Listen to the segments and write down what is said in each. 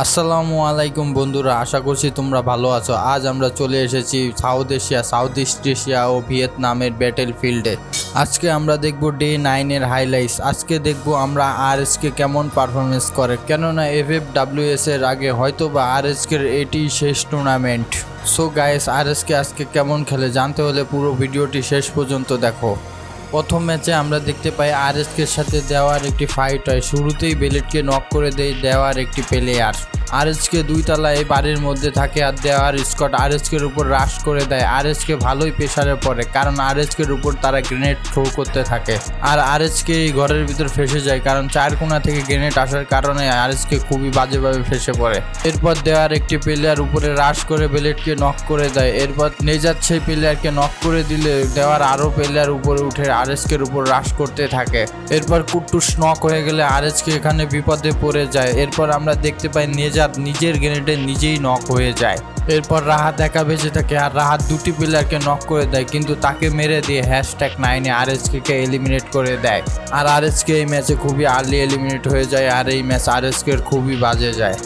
আসসালামু আলাইকুম বন্ধুরা, আশা করছি তোমরা ভালো আছো। আজ আমরা চলে এসেছি south Asia, south east Asia ও ভিয়েতনামের ব্যাটেল ফিল্ডে আজকে আমরা দেখব ডে নাইনের হাইলাইটস আজকে দেখব আমরা আর এসকে কেমন পারফরমেন্স করে। কেননা এফ এফ ডাব্লিউএস এর আগে হয়তো বা আর এর এটি শেষ টুর্নামেন্ট সো গায়েস আর এসকে আজকে কেমন খেলে জানতে হলে পুরো ভিডিওটি শেষ পর্যন্ত দেখো। প্রথম ম্যাচে আমরা দেখতে পাই আর এর সাথে দেওয়ার একটি ফাইট হয়। শুরুতেই বেলেটকে নক করে দেয়, দেওয়ার একটি প্লেয়ার আর এসকে দুই তলায় বাড়ির মধ্যে থাকে আর দেওয়ার স্কট আর এসকের উপর রাশ করে দেয়। আর এসকে ভালোই প্রেশারে পড়ে, কারণ আর এসকের উপর তারা গ্রেনেড থ্রো করতে থাকে। আর আর এসকে এই ঘরের ভিতর ফেসে যায়, কারণ চার কোনা থেকে গ্রেনেড আসার কারণে আর এসকে খুবই বাজেভাবে ফেসে পড়ে। এরপর দেওয়ার একটি প্লেয়ার উপরে রাশ করে বেলেটকে নক করে দেয়। এরপর নেজাত সেই প্লেয়ারকে নক করে দিলে দেওয়ার আরও প্লেয়ার উপরে উঠে আর এসকের উপর রাশ করতে থাকে। এরপর কুট্টুস নক হয়ে গেলে আর এসকে এখানে বিপদে পড়ে যায়। এরপর আমরা দেখতে পাই নেজাত নিজের গ্রেনেডে নিজেই নক হয়ে যায়। এরপর রাহাত একা বেঁচে থাকে আর রাহাত দুটি প্লেয়ারকে নক করে দেয়, কিন্তু তাকে মেরে দিয়ে হ্যাশট্যাগ নাইনে আর কে এলিমিনেট করে দেয়। আর আর এই ম্যাচে খুবই আর্লি এলিমিনেট হয়ে যায়, আর এই ম্যাচ আর এর খুবই বাজে যায়।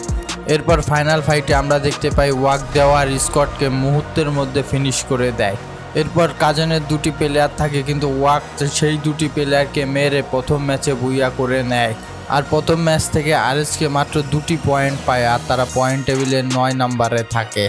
এরপর ফাইনাল ফাইটে আমরা দেখতে পাই ওয়াক দেওয়ার স্কটকে মুহূর্তের মধ্যে ফিনিশ করে দেয়। এরপর কাজনের দুটি প্লেয়ার থাকে, কিন্তু ওয়াক সেই দুটি প্লেয়ারকে মেরে প্রথম ম্যাচে বুইয়া করে নেয়। আর প্রথম ম্যাচ থেকে আরএসকে মাত্র দুটি পয়েন্ট পায় আর তারা পয়েন্ট টেবিলে নয় নাম্বারে থাকে।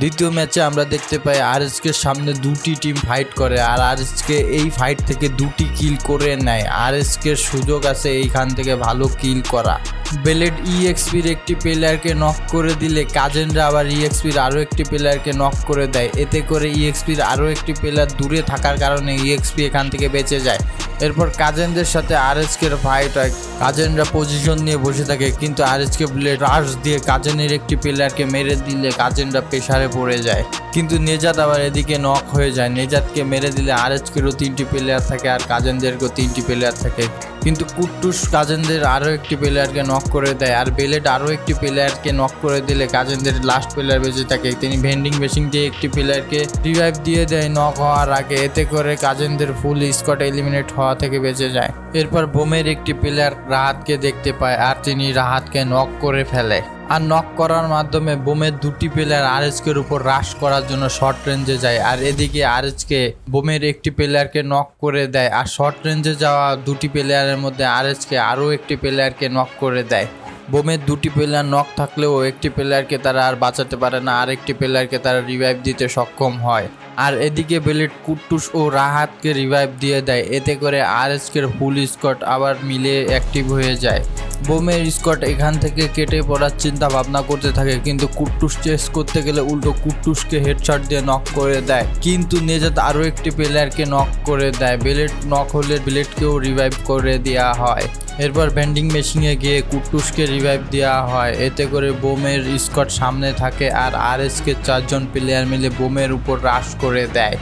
দ্বিতীয় ম্যাচে আমরা দেখতে পাই আরএসকে সামনে দুটি টিম ফাইট করে আর আরএসকে এই ফাইট থেকে দুটি কিল করে নেয়। আরএসকে সুযোগ আছে এইখান থেকে ভালো কিল করা। বেলেট ইএক্সপির একটি প্লেয়ারকে নক করে দিলে কাজেনরা আবার ইএক্সপির আরও একটি প্লেয়ারকে নক করে দেয়। এতে করে ইএক্সপির আরও একটি প্লেয়ার দূরে থাকার কারণে ইএক্সপি এখান থেকে বেঁচে যায়। এরপর কাজেনদের সাথে আরএসকের ফাইট হয়। কাজেনরা পজিশন নিয়ে বসে থাকে, কিন্তু আরএসকে ব্লেড রাশ দিয়ে কাজেনের একটি প্লেয়ারকে মেরে দিলে কাজেনরা প্রেশারে পড়ে যায়। কিন্তু নেজাত আবার এদিকে নক হয়ে যায়। নেজাতকে মেরে দিলে আরএসকেরও তিনটি প্লেয়ার থাকে আর কাজেনদেরকেও তিনটি প্লেয়ার থাকে। কিন্তু কুট্টুস কাজেনদের আরও একটি প্লেয়ারকে নক করে দেয়, আর বেলেট আরও একটি প্লেয়ারকে নক করে দিলে কাজেনদের লাস্ট প্লেয়ার বেঁচে থাকে। তিনি ভেন্ডিং মেশিন দিয়ে একটি প্লেয়ারকে রিভাইভ দিয়ে দেয় নক হওয়ার আগে, এতে করে কাজেনদের ফুল স্কট এলিমিনেট হওয়া থেকে বেঁচে যায়। এরপর বোমের একটি প্লেয়ার রাহাতকে দেখতে পায়, আর তিনি রাহাতকে নক করে ফেলে। আর নক করার মাধ্যমে বোমের দুটি প্লেয়ার আরএসকের উপর রাশ করার জন্য শর্ট রেঞ্জে যায়। আর এদিকে আরএসকে বোমের একটি প্লেয়ারকে নক করে দেয়। আর শর্ট রেঞ্জে যাওয়া দুটি প্লেয়ারের মধ্যে আরএসকে আরও একটি প্লেয়ারকে নক করে দেয়। বোমের দুটি প্লেয়ার নক থাকলেও একটি প্লেয়ারকে তারা আর বাঁচাতে পারে না আর একটি প্লেয়ারকে তারা রিভাইভ দিতে সক্ষম হয়। আর এদিকে বেলেট কুট্টুস ও রাহাতকে রিভাইভ দিয়ে দেয়। এতে করে আর এসকের ফুল স্কট আবার মিলে অ্যাক্টিভ হয়ে যায়। বোমের স্কট এখান থেকে কেটে পড়ার চিন্তা ভাবনা করতে থাকে, কিন্তু কুট্টুস চেস করতে গেলে উল্টো কুট্টুসকে হেডশট দিয়ে নক করে দেয়। কিন্তু নেজাত আরও একটি প্লেয়ারকে নক করে দেয়। বেলেট নক হলে বেলেটকেও রিভাইভ করে দেওয়া হয়। এরপর ভেন্ডিং মেশিনে গিয়ে কুট্টুসকে রিভাইভ দেওয়া হয়। এতে করে বোমের স্কট সামনে থাকে আর আর এসকে চারজন প্লেয়ার মিলে বোমের উপর রাশ করে দেয়।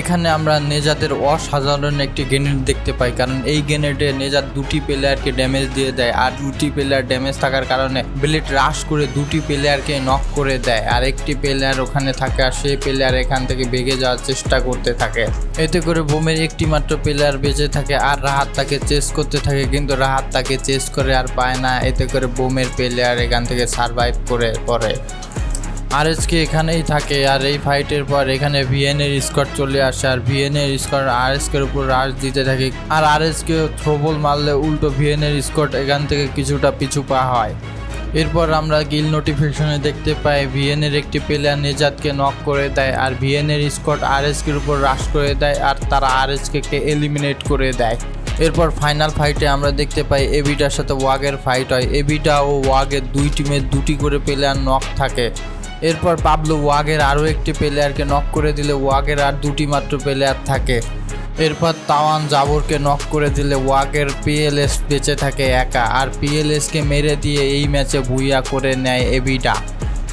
এখানে আমরা নেজাদের অসাধারণ একটি গ্রেনেড দেখতে পাই, কারণ এই গ্রেনেডে নেজাদ দুটি প্লেয়ারকে ড্যামেজ দিয়ে দেয় আর দুটি প্লেয়ার ড্যামেজ থাকার কারণে ব্লেড রাশ করে দুটি প্লেয়ারকে নক করে দেয়। আর একটি প্লেয়ার ওখানে থাকে আর সেই প্লেয়ার এখান থেকে বেগে যাওয়ার চেষ্টা করতে থাকে। এতে করে বোমের একটি মাত্র প্লেয়ার বেঁচে থাকে আর রাহাত তাকে চেস করতে থাকে, কিন্তু রাহাত তাকে চেস করে আর পায় না। এতে করে বোমের প্লেয়ার এখান থেকে সারভাইভ করে, পড়ে। আর এসকে এখানেই থাকে? আর এই ফাইটের পর এখানে ভিএনের স্কট চলে আসে, আর ভিএনের স্কট আর এসকের উপর রাশ দিতে থাকে। আর আর এসকে থ্রোবল মারলে উল্টো ভিএনের স্কট এখান থেকে কিছুটা পিছু পা হয়। এরপর আমরা গিল নোটিফিকেশনে দেখতে পাই ভিএনের একটি প্লেয়ার নেজাতকে নক করে দেয়, আর ভিএনের স্কট এসকের উপর রাশ করে দেয়, আর তারা আর এসকে এলিমিনেট করে দেয়। এরপর ফাইনাল ফাইটে আমরা দেখতে পাই এবিটার সাথে ওয়াগের ফাইট হয়। এবিটা ও ওয়াগের দুই টিমের দুটি করে প্লেয়ার নক থাকে। এরপর পাবলো ওয়াগের আরও একটি প্লেয়ারকে নক করে দিলে ওয়াগের আর দুটি মাত্র প্লেয়ার থাকে। এরপর তাওয়ান জাবরকে নক করে দিলে ওয়াগের পিএলএস বেঁচে থাকে একা আর পিএলএসকে মেরে দিয়ে এই ম্যাচে ভুইয়া করে নেয় এবিটা।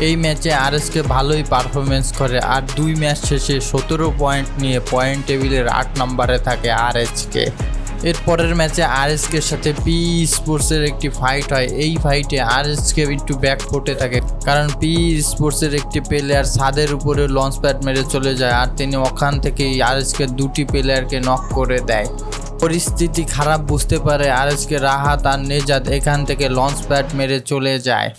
এই ম্যাচে আরএসকে ভালোই পারফরমেন্স করে আর দুই ম্যাচ শেষে সতেরো পয়েন্ট নিয়ে পয়েন্ট টেবিলের আট নম্বরে থাকে আরএসকে। এর পরের ম্যাচে আরএসকে সাথে পি স্পোর্টসের একটি ফাইট হয়। এই ফাইটে আর আরএসকে একটু ব্যাক ফুটে থাকে। কারণ পি স্পোর্টসের একটি প্লেয়ার ছাদের উপরে লঞ্চ প্যাড মেরে চলে যায় আর তিনি ওখান থেকেই আরএসকে দুটি প্লেয়ারকে নক করে দেয়। পরিস্থিতি খারাপ বুঝতে পারে আর আরএসকে রাহাত আর নেজাদ এখান থেকে লঞ্চ প্যাড মেরে চলে যায়।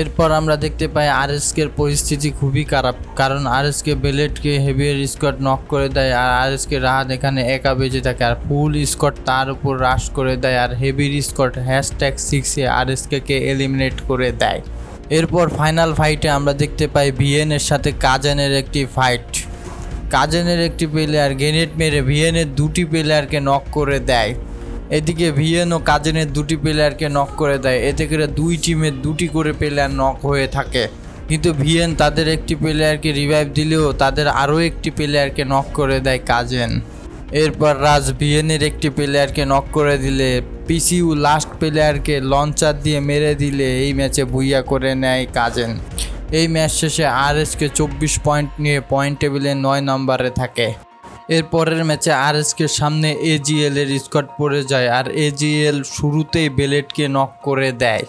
এরপর আমরা দেখতে পাই আরএসকের পরিস্থিতি খুবই খারাপ, কারণ আরএসকে বেলেটকে হেভিয়ার স্কট নক করে দেয় আর আরএসকে রাহাত এখানে একা বেঁচে থাকে আর ফুল স্কট তার উপর রাশ করে দেয় আর হেভির স্কট হ্যাশট্যাগ সিক্সে আরএসকে এলিমিনেট করে দেয়। এরপর ফাইনাল ফাইটে আমরা দেখতে পাই ভিএনের সাথে কাজেনের একটি ফাইট কাজেনের একটি প্লেয়ার গ্রেনেড মেরে ভিএনের দুটি প্লেয়ারকে নক করে দেয়। এদিকে ভিএন ও কাজেনের দুটি প্লেয়ারকে নক করে দেয়। এতে করে দুই টিমের দুটি করে প্লেয়ার নক হয়ে থাকে। কিন্তু ভিএন তাদের একটি প্লেয়ারকে রিভাইভ দিলেও তাদের আরও একটি প্লেয়ারকে নক করে দেয় কাজেন। এরপর রাজ ভিএনের একটি প্লেয়ারকে নক করে দিলে, পিসিউ লাস্ট প্লেয়ারকে লঞ্চার দিয়ে মেরে দিলে এই ম্যাচে ভুইয়া করে নেয় কাজেন। এই ম্যাচ শেষে আরএসকে চব্বিশ পয়েন্ট নিয়ে পয়েন্ট টেবিলে নয় নম্বরে থাকে। এর পরের ম্যাচে আরএসকে সামনে এজিএল এর স্কট পড়ে যায় আর এজিএল শুরুতেই বেলেটকে নক করে দেয়।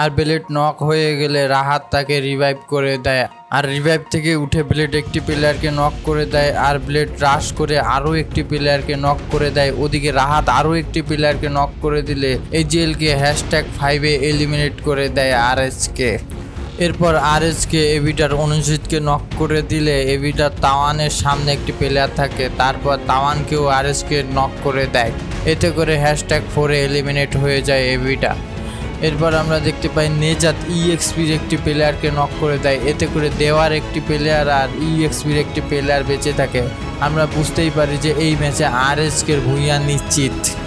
আর বেলেট নক হয়ে গেলে রাহাত তাকে রিভাইভ করে দেয় আর রিভাইভ থেকে উঠে ব্লেড একটি প্লেয়ারকে নক করে দেয় আর ব্লেড রাশ করে আরও একটি প্লেয়ারকে নক করে দেয়। ওদিকে রাহাত আরও একটি প্লেয়ারকে নক করে দিলে এজিএলকে হ্যাশট্যাগ ফাইভে এলিমিনেট করে দেয় আরএসকে। এরপর আর আরএসকে এভিটার অনুজিৎকে নক করে দিলে এভিটার তাওয়ানের সামনে একটি প্লেয়ার থাকে, তারপর তাওয়ানকেও আর আরএসকে নক করে দেয়। এতে করে হ্যাশট্যাগ ফোরে এলিমিনেট হয়ে যায় এভিটা। এরপর আমরা দেখতে পাই নেজাত ইএক্সপির একটি প্লেয়ারকে নক করে দেয়, এতে করে দেওয়ার একটি প্লেয়ার আর ইএক্সপির একটি প্লেয়ার বেঁচে থাকে। আমরা বুঝতেই পারি যে এই ম্যাচে আরএসকের ভূঁইয়া নিশ্চিত।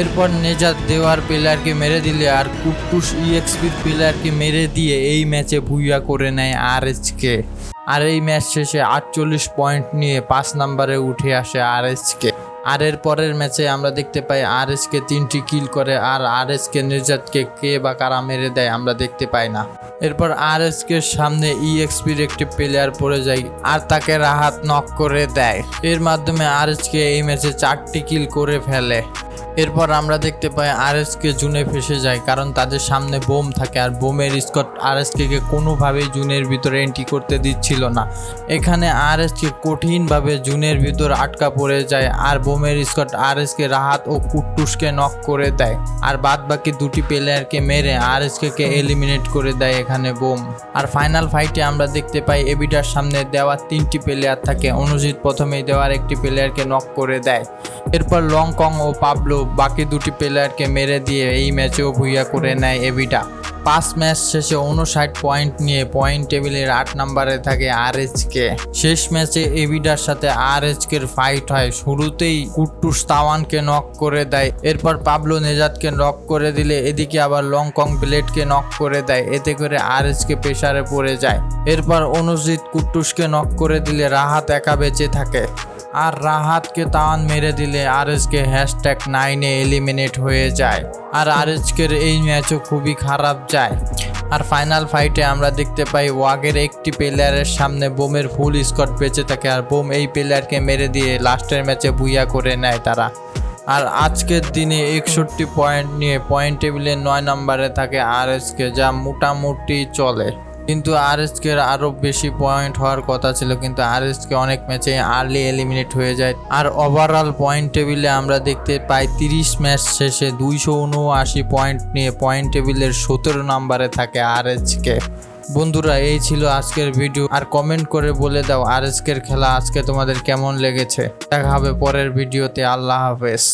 এরপর নেজাত দেওয়ার প্লেয়ারকে মেরে দিলে আর কুট্টুস ইএক্সপির প্লেয়ারকে মেরে দিয়ে এই ম্যাচে ভুইয়া করে নেয় আর আরএসকে। আর এই ম্যাচ শেষে আটচল্লিশ পয়েন্ট নিয়ে পাঁচ নম্বরে উঠে আসে আর আরএসকে। আর এর পরের ম্যাচে আমরা দেখতে পাই আর আরএসকে তিনটি কিল করে আর আরএসকে নির্যাতকে কে বা কারা মেরে দেয় আমরা দেখতে পাই না। এরপর আর আরএসকে সামনে ইএক্সপির একটি প্লেয়ার পড়ে যায় আর তাকে রাহাত নক করে দেয়। এর মাধ্যমে আর আরএসকে এই ম্যাচে চারটি কিল করে ফেলে। এরপর আমরা দেখতে পাই আরএসকে জুনে ফেসে যায়, কারণ তাদের সামনে বোম থাকে আর বোমের স্কট আরএসকে কোনোভাবেই জুনের ভিতরে এন্ট্রি করতে দিচ্ছিল না। এখানে আরএসকে কঠিনভাবে জুনের ভিতর আটকা পড়ে যায় আর বোমের স্কট আরএসকে রাহাত ও কুট্টুসকে নক করে দেয় আর বাদ বাকি দুটি প্লেয়ারকে মেরে আরএসকে এলিমিনেট করে দেয় এখানে বোম। আর ফাইনাল ফাইটে আমরা দেখতে পাই এবিটার সামনে দেওয়ার তিনটি প্লেয়ার থাকে, অনুজিৎ প্রথমেই দেওয়ার একটি প্লেয়ারকে নক করে দেয়। এরপর লংকং ও পাবলো বাকি দুটি প্লেয়ারকে মেরে দিয়ে এই ম্যাচেও ভুইয়া করে নেয় এবিটা পাঁচ ম্যাচ শেষে উনষাট পয়েন্ট নিয়ে পয়েন্ট টেবিলের আট নম্বরে থাকে আরএচকে শেষ ম্যাচে এবিডার সাথে আরএচকের ফাইট হয়। শুরুতেই কুট্টুস তাওয়ানকে নক করে দেয়। এরপর পাবলো নেজাদকে নক করে দিলে এদিকে আবার লংকং ব্লেডকে নক করে দেয়। এতে করে আর আরএচকে প্রেসারে পড়ে যায়। এরপর অনুজিৎ কুট্টুসকে নক করে দিলে রাহাত একা বেঁচে থাকে। আর রাহাতকে তাওয়ান মেরে দিলে আর আরএসকে হ্যাশট্যাগ নাইনে এলিমিনেট হয়ে যায়। আর আর আরএসকের এই ম্যাচও খুবই খারাপ যায়। আর ফাইনাল ফাইটে আমরা দেখতে পাই ওয়াগের একটি প্লেয়ারের সামনে বোমের ফুল স্কট বেঁচে থাকে আর বোম এই প্লেয়ারকে মেরে দিয়ে লাস্টের ম্যাচে বুইয়া করে নেয় তারা। আর আজকের দিনে একষট্টি পয়েন্ট নিয়ে পয়েন্ট টেবিলে নয় নম্বরে থাকে আরএসকে, যা মোটামুটি চলে। কিন্তু আরএসকে আরও বেশি পয়েন্ট হওয়ার কথা ছিল, কিন্তু আর আরএসকে অনেক ম্যাচে আর্লি এলিমিনেট হয়ে যায়। আর ওভারঅল পয়েন্ট টেবিলে আমরা দেখতে পাই, তিরিশ ম্যাচ শেষে দুইশো উনআশি পয়েন্ট নিয়ে পয়েন্ট টেবিলের সতেরো নম্বরে থাকে আর আরএসকে বন্ধুরা, এই ছিল আজকের ভিডিও আর কমেন্ট করে বলে দাও আরএসকের খেলা আজকে তোমাদের কেমন লেগেছে। দেখা হবে পরের ভিডিওতে আল্লাহ হাফেজ।